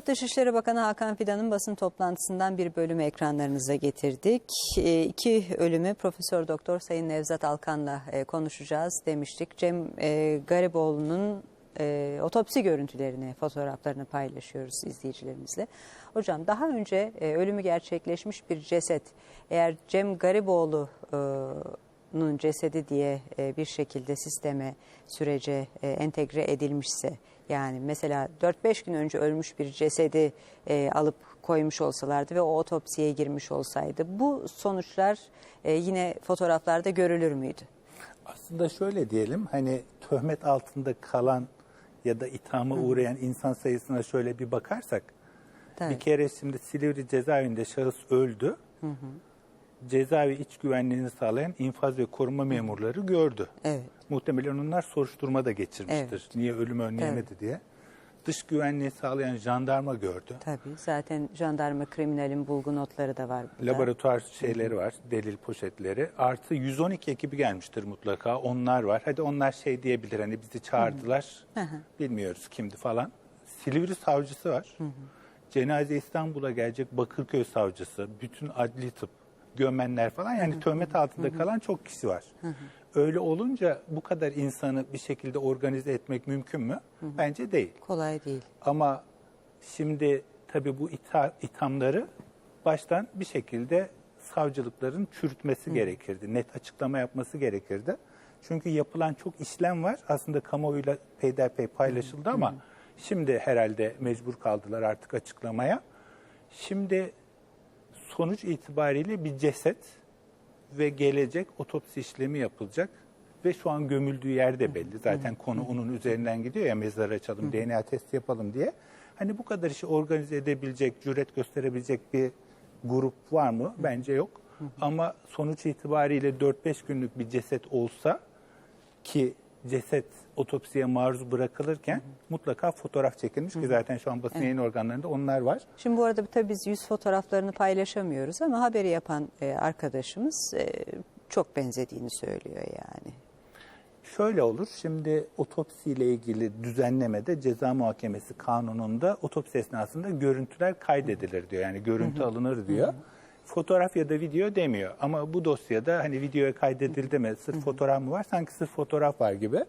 Evet Dışişleri Bakanı Hakan Fidan'ın basın toplantısından bir bölümü ekranlarınıza getirdik. E, iki ölümü Profesör Doktor Sayın Nevzat Alkan'la e, konuşacağız demiştik. Cem e, Gariboğlu'nun e, otopsi görüntülerini, fotoğraflarını paylaşıyoruz izleyicilerimizle. Hocam daha önce e, ölümü gerçekleşmiş bir ceset eğer Cem Gariboğlu'nun cesedi diye e, bir şekilde sisteme, sürece e, entegre edilmişse yani mesela 4-5 gün önce ölmüş bir cesedi e, alıp koymuş olsalardı ve o otopsiye girmiş olsaydı bu sonuçlar e, yine fotoğraflarda görülür müydü? Aslında şöyle diyelim hani töhmet altında kalan ya da ithama uğrayan insan sayısına şöyle bir bakarsak Tabii. bir kere şimdi Silivri cezaevinde şahıs öldü. Cezaevi iç güvenliğini sağlayan infaz ve koruma memurları gördü. Evet. Muhtemelen onlar soruşturma da geçirmiştir. Evet. Niye ölümü önleyemedi diye. Dış güvenliği sağlayan jandarma gördü. Tabii zaten jandarma kriminalin bulgu notları da var burada. Laboratuvar şeyleri var, delil poşetleri. Artı 112 ekibi gelmiştir mutlaka. Onlar var. Hadi onlar şey diyebilir hani bizi çağırdılar. Bilmiyoruz kimdi falan. Silivri savcısı var. Cenaze İstanbul'a gelecek Bakırköy savcısı, bütün adli tıp, gömenler falan yani töhmet altında kalan çok kişi var. Öyle olunca bu kadar insanı bir şekilde organize etmek mümkün mü? Bence değil. Kolay değil. Ama şimdi tabii bu itha- ithamları baştan bir şekilde savcılıkların çürütmesi gerekirdi. Net açıklama yapması gerekirdi. Çünkü yapılan çok işlem var. Aslında kamuoyuyla peyderpey paylaşıldı ama şimdi herhalde mecbur kaldılar artık açıklamaya. Şimdi sonuç itibariyle bir ceset ve gelecek otopsi işlemi yapılacak ve şu an gömüldüğü yer de belli. Zaten konu onun üzerinden gidiyor ya mezar açalım, DNA testi yapalım diye. Hani bu kadar işi organize edebilecek, cüret gösterebilecek bir grup var mı? Bence yok. Ama sonuç itibariyle 4-5 günlük bir ceset olsa ki ceset otopsiye maruz bırakılırken mutlaka fotoğraf çekilmiş ki zaten şu an basın yayın organlarında onlar var. Şimdi bu arada tabii biz yüz fotoğraflarını paylaşamıyoruz ama haberi yapan e, arkadaşımız e, çok benzediğini söylüyor yani. Şöyle olur. Şimdi otopsiyle ilgili düzenlemede ceza muhakemesi kanununda otopsi esnasında görüntüler kaydedilir diyor. Yani görüntü alınır diyor. Fotoğraf ya da video demiyor. Ama bu dosyada hani videoya kaydedildi mi, sırf fotoğraf mı var? Sanki sırf fotoğraf var gibi.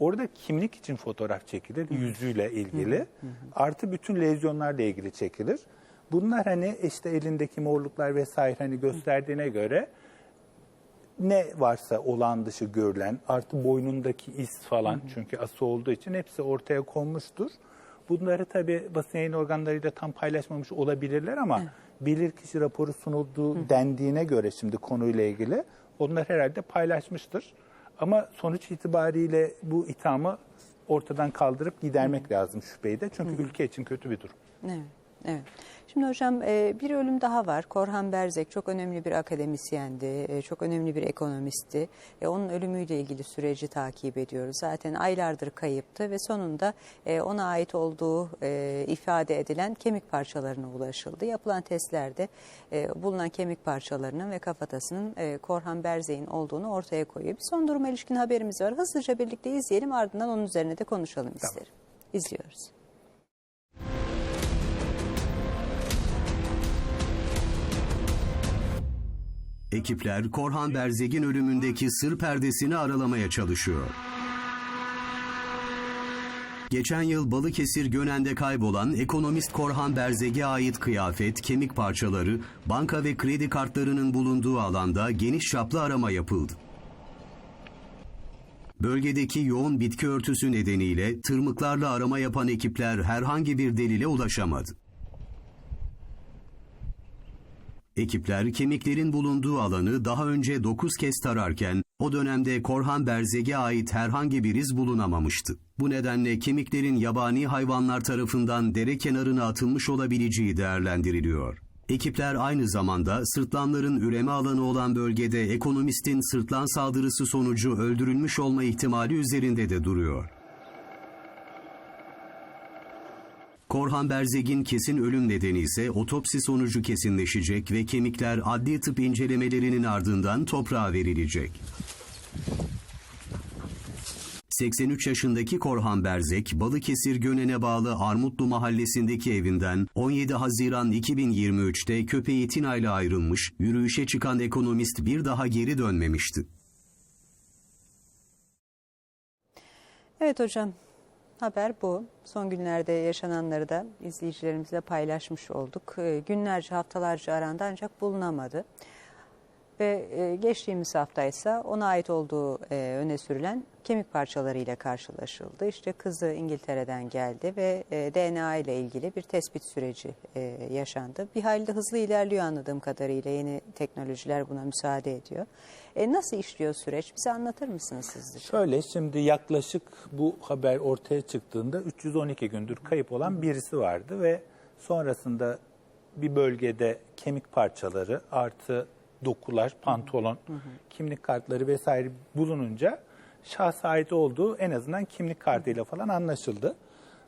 Orada kimlik için fotoğraf çekilir, yüzüyle ilgili. Artı bütün lezyonlarla ilgili çekilir. Bunlar hani işte elindeki morluklar vesaire hani gösterdiğine göre ne varsa olan dışı görülen artı boynundaki iz falan çünkü ası olduğu için hepsi ortaya konmuştur. Bunları tabi basın yayın organlarıyla tam paylaşmamış olabilirler ama bilirkişi raporu sunulduğu dendiğine göre şimdi konuyla ilgili onlar herhalde paylaşmıştır. Ama sonuç itibariyle bu ithamı ortadan kaldırıp gidermek lazım şüpheyi de. Çünkü ülke için kötü bir durum. Evet, evet. Şimdi hocam e, bir ölüm daha var. Korhan Berzek çok önemli bir akademisyendi, e, çok önemli bir ekonomistti. E, Onun ölümüyle ilgili süreci takip ediyoruz. Zaten aylardır kayıptı ve sonunda ona ait olduğu ifade edilen kemik parçalarına ulaşıldı. Yapılan testlerde bulunan kemik parçalarının ve kafatasının Korhan Berzek'in olduğunu ortaya koyuyor. Bir son duruma ilişkin haberimiz var. Hızlıca birlikte izleyelim ardından onun üzerine de konuşalım isterim. İzliyoruz. Ekipler Korhan Berzeg'in ölümündeki sır perdesini aralamaya çalışıyor. Geçen yıl Balıkesir Gönen'de kaybolan ekonomist Korhan Berzeg'e ait kıyafet, kemik parçaları, banka ve kredi kartlarının bulunduğu alanda geniş çaplı arama yapıldı. Bölgedeki yoğun bitki örtüsü nedeniyle tırmıklarla arama yapan ekipler herhangi bir delile ulaşamadı. Ekipler kemiklerin bulunduğu alanı daha önce 9 kez tararken o dönemde Korhan Berzeg'e ait herhangi bir iz bulunamamıştı. Bu nedenle kemiklerin yabani hayvanlar tarafından dere kenarına atılmış olabileceği değerlendiriliyor. Ekipler aynı zamanda sırtlanların üreme alanı olan bölgede ekonomistin sırtlan saldırısı sonucu öldürülmüş olma ihtimali üzerinde de duruyor. Korhan Berzeg'in kesin ölüm nedeni ise otopsi sonucu kesinleşecek ve kemikler adli tıp incelemelerinin ardından toprağa verilecek. 83 yaşındaki Korhan Berzek, Balıkesir Gönen'e bağlı Armutlu mahallesindeki evinden 17 Haziran 2023'te köpeği Tina ile ayrılmış, yürüyüşe çıkan ekonomist bir daha geri dönmemişti. Evet hocam haber bu. Son günlerde yaşananları da izleyicilerimizle paylaşmış olduk. Ee, Günlerce haftalarca arandı ancak bulunamadı. Ve e, geçtiğimiz hafta ise ona ait olduğu e, öne sürülen kemik parçalarıyla karşılaşıldı. İşte kızı İngiltere'den geldi ve e, DNA ile ilgili bir tespit süreci e, yaşandı. Bir halde hızlı ilerliyor anladığım kadarıyla yeni teknolojiler buna müsaade ediyor. E, nasıl işliyor süreç? Bize anlatır mısınız siz de? Şöyle şimdi yaklaşık bu haber ortaya çıktığında 312 gündür kayıp olan birisi vardı ve sonrasında bir bölgede kemik parçaları artı dokular, pantolon, kimlik kartları vesaire bulununca şahsa ait olduğu en azından kimlik kartıyla falan anlaşıldı.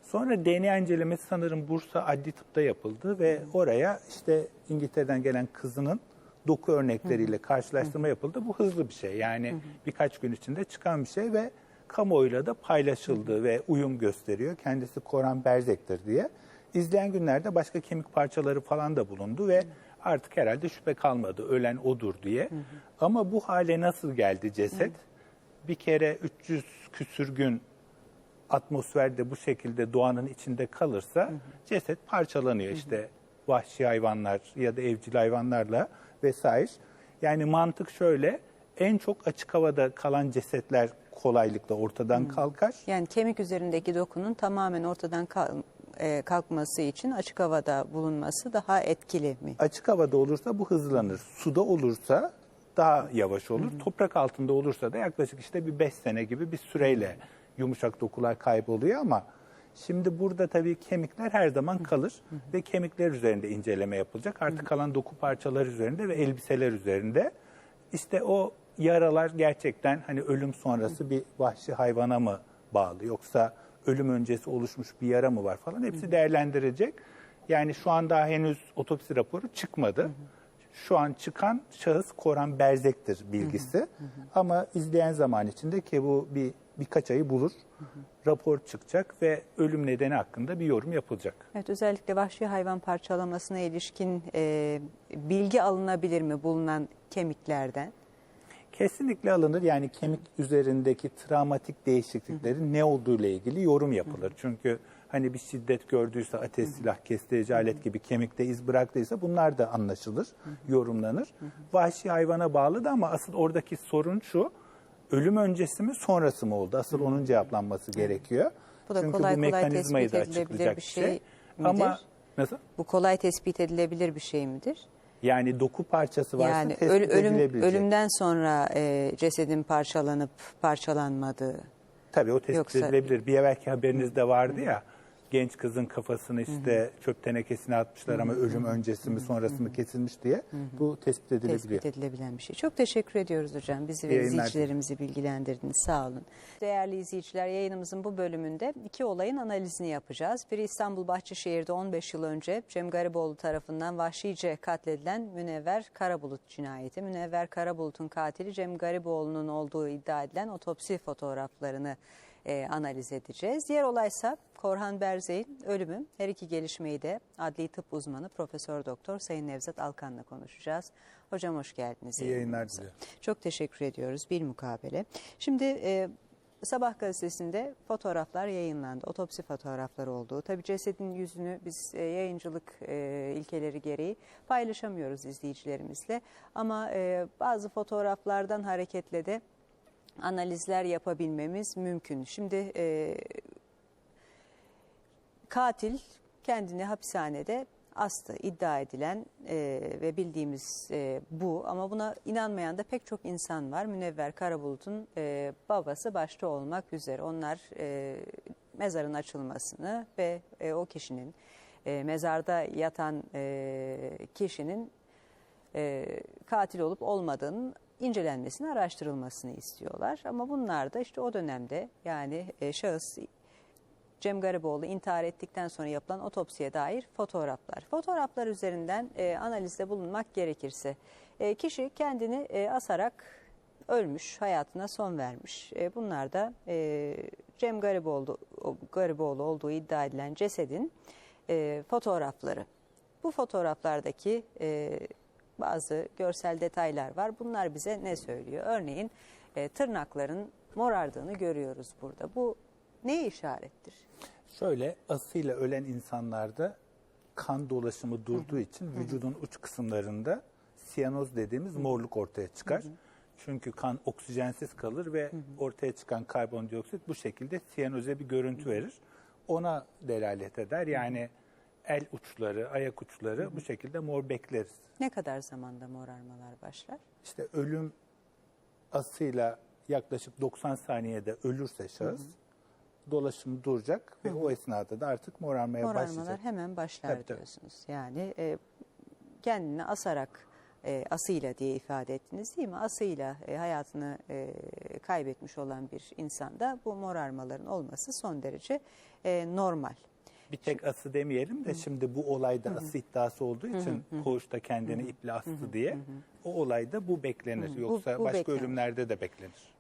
Sonra DNA incelemesi sanırım Bursa Adli Tıp'ta yapıldı ve oraya işte İngiltere'den gelen kızının doku örnekleriyle karşılaştırma yapıldı. Bu hızlı bir şey. Yani birkaç gün içinde çıkan bir şey ve kamuoyuyla da paylaşıldı ve uyum gösteriyor. Kendisi Koran Berzek'tir diye. İzleyen günlerde başka kemik parçaları falan da bulundu ve artık herhalde şüphe kalmadı ölen odur diye. Ama bu hale nasıl geldi ceset? Bir kere 300 küsür gün atmosferde bu şekilde doğanın içinde kalırsa ceset parçalanıyor. İşte vahşi hayvanlar ya da evcil hayvanlarla vesaire. Yani mantık şöyle en çok açık havada kalan cesetler kolaylıkla ortadan kalkar. Yani kemik üzerindeki dokunun tamamen ortadan kal- e, kalkması için açık havada bulunması daha etkili mi? Açık havada olursa bu hızlanır. Suda olursa daha yavaş olur. Toprak altında olursa da yaklaşık işte bir 5 sene gibi bir süreyle yumuşak dokular kayboluyor ama şimdi burada tabii kemikler her zaman kalır ve kemikler üzerinde inceleme yapılacak. Artık kalan doku parçaları üzerinde ve elbiseler üzerinde. İşte o yaralar gerçekten hani ölüm sonrası bir vahşi hayvana mı bağlı yoksa ölüm öncesi oluşmuş bir yara mı var falan hepsi değerlendirecek. Yani şu an daha henüz otopsi raporu çıkmadı. Şu an çıkan şahıs Koran Berzek'tir bilgisi. Ama izleyen zaman içinde ki bu bir birkaç ayı bulur. Rapor çıkacak ve ölüm nedeni hakkında bir yorum yapılacak. Evet özellikle vahşi hayvan parçalamasına ilişkin e, bilgi alınabilir mi bulunan kemiklerden? Kesinlikle alınır. Yani kemik üzerindeki travmatik değişikliklerin ne olduğu ile ilgili yorum yapılır. Çünkü hani bir şiddet gördüyse ateş, silah, kestirici alet gibi kemikte iz bıraktıysa bunlar da anlaşılır, yorumlanır. Vahşi hayvana bağlı da ama asıl oradaki sorun şu. Ölüm öncesi mi sonrası mı oldu? Asıl onun cevaplanması gerekiyor. Bu da Çünkü kolay bu kolay mekanizmayı da tespit edilebilir açıklayacak bir bir şey şey. midir? Ama nasıl? Bu kolay tespit edilebilir bir şey midir? Yani doku parçası varsa Yani tespit öl- ölüm, edilebilecek. ölümden sonra e, cesedin parçalanıp parçalanmadığı. Tabii o tespit Yoksa- edilebilir. Bir evvelki haberinizde vardı ya genç kızın kafasını işte çöp tenekesine atmışlar ama ölüm öncesi mi sonrası mı kesilmiş diye bu tespit edilebiliyor. Tespit edilebilen bir şey. Çok teşekkür ediyoruz hocam. Bizi ve izleyicilerimizi bilgilendirdiniz. Sağ olun. Değerli izleyiciler yayınımızın bu bölümünde iki olayın analizini yapacağız. Biri İstanbul Bahçeşehir'de 15 yıl önce Cem Gariboğlu tarafından vahşice katledilen Münevver Karabulut cinayeti. Münevver Karabulut'un katili Cem Gariboğlu'nun olduğu iddia edilen otopsi fotoğraflarını e, analiz edeceğiz. Diğer olaysa Korhan Berzey'in ölümü. Her iki gelişmeyi de adli tıp uzmanı Profesör Doktor Sayın Nevzat Alkan'la konuşacağız. Hocam hoş geldiniz. İyi yayınlar diliyorum. Çok teşekkür ediyoruz. Bir mukabele. Şimdi e, Sabah gazetesinde fotoğraflar yayınlandı. Otopsi fotoğrafları olduğu. Tabii cesedin yüzünü biz e, yayıncılık e, ilkeleri gereği paylaşamıyoruz izleyicilerimizle. Ama e, bazı fotoğraflardan hareketle de analizler yapabilmemiz mümkün. Şimdi e, katil kendini hapishanede astı iddia edilen e, ve bildiğimiz e, bu ama buna inanmayan da pek çok insan var. Münevver Karabulut'un e, babası başta olmak üzere onlar e, mezarın açılmasını ve e, o kişinin e, mezarda yatan e, kişinin e, katil olup olmadığının incelenmesini, araştırılmasını istiyorlar. Ama bunlar da işte o dönemde yani e, şahıs Cem Gariboğlu intihar ettikten sonra yapılan otopsiye dair fotoğraflar. Fotoğraflar üzerinden e, analizde bulunmak gerekirse e, kişi kendini asarak ölmüş, hayatına son vermiş. Bunlar da Cem Gariboğlu, Gariboğlu olduğu iddia edilen cesedin fotoğrafları. Bu fotoğraflardaki e, bazı görsel detaylar var. Bunlar bize ne söylüyor? Örneğin e, tırnakların morardığını görüyoruz burada. Bu neye işarettir? Şöyle asıyla ölen insanlarda kan dolaşımı durduğu için vücudun uç kısımlarında siyanoz dediğimiz morluk ortaya çıkar. Çünkü kan oksijensiz kalır ve ortaya çıkan karbondioksit bu şekilde siyanoze bir görüntü verir. Ona delalet eder. Yani el uçları, ayak uçları bu şekilde mor bekleriz. Ne kadar zamanda morarmalar başlar? İşte ölüm asıyla yaklaşık 90 saniyede ölürse şahıs dolaşım duracak ve o esnada da artık morarmaya Morarmalar başlayacak. hemen başlar Tabii, tabii. diyorsunuz. Yani e, kendini asarak e, asıyla diye ifade ettiniz değil mi? Asıyla e, hayatını e, kaybetmiş olan bir insanda bu morarmaların olması son derece e, normal. Bir tek ası demeyelim de şimdi bu olayda ası iddiası olduğu için koğuşta kendini iple astı diye. O olayda bu beklenir. Yoksa bu başka beklenir. ölümlerde de beklenir.